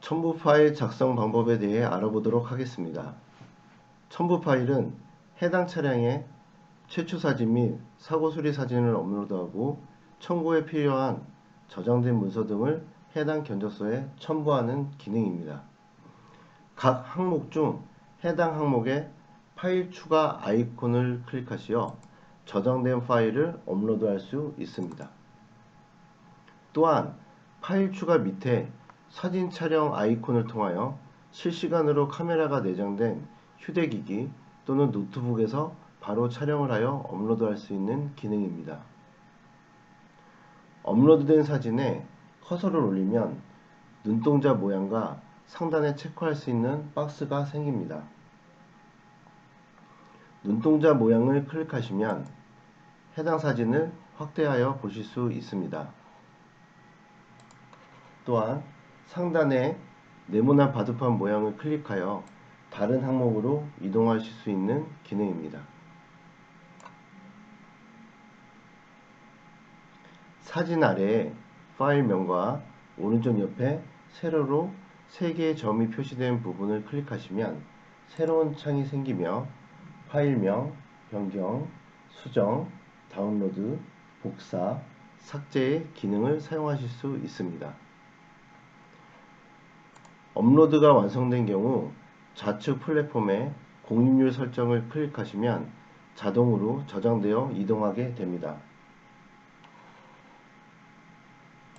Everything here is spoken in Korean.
첨부 파일 작성 방법에 대해 알아보도록 하겠습니다. 첨부 파일은 해당 차량의 최초 사진 및 사고 수리 사진을 업로드하고 청구에 필요한 저장된 문서 등을 해당 견적서에 첨부하는 기능입니다. 각 항목 중 해당 항목에 파일 추가 아이콘을 클릭하시어 저장된 파일을 업로드할 수 있습니다. 또한 파일 추가 밑에 사진 촬영 아이콘을 통하여 실시간으로 카메라가 내장된 휴대기기 또는 노트북에서 바로 촬영을 하여 업로드할 수 있는 기능입니다. 업로드된 사진에 커서를 올리면 눈동자 모양과 상단에 체크할 수 있는 박스가 생깁니다. 눈동자 모양을 클릭하시면 해당 사진을 확대하여 보실 수 있습니다. 또한 상단에 네모난 바둑판 모양을 클릭하여 다른 항목으로 이동하실 수 있는 기능입니다. 사진 아래에 파일명과 오른쪽 옆에 세로로 3개의 점이 표시된 부분을 클릭하시면 새로운 창이 생기며 파일명, 변경, 수정, 다운로드, 복사, 삭제의 기능을 사용하실 수 있습니다. 업로드가 완성된 경우 좌측 플랫폼에 공유율 설정을 클릭하시면 자동으로 저장되어 이동하게 됩니다.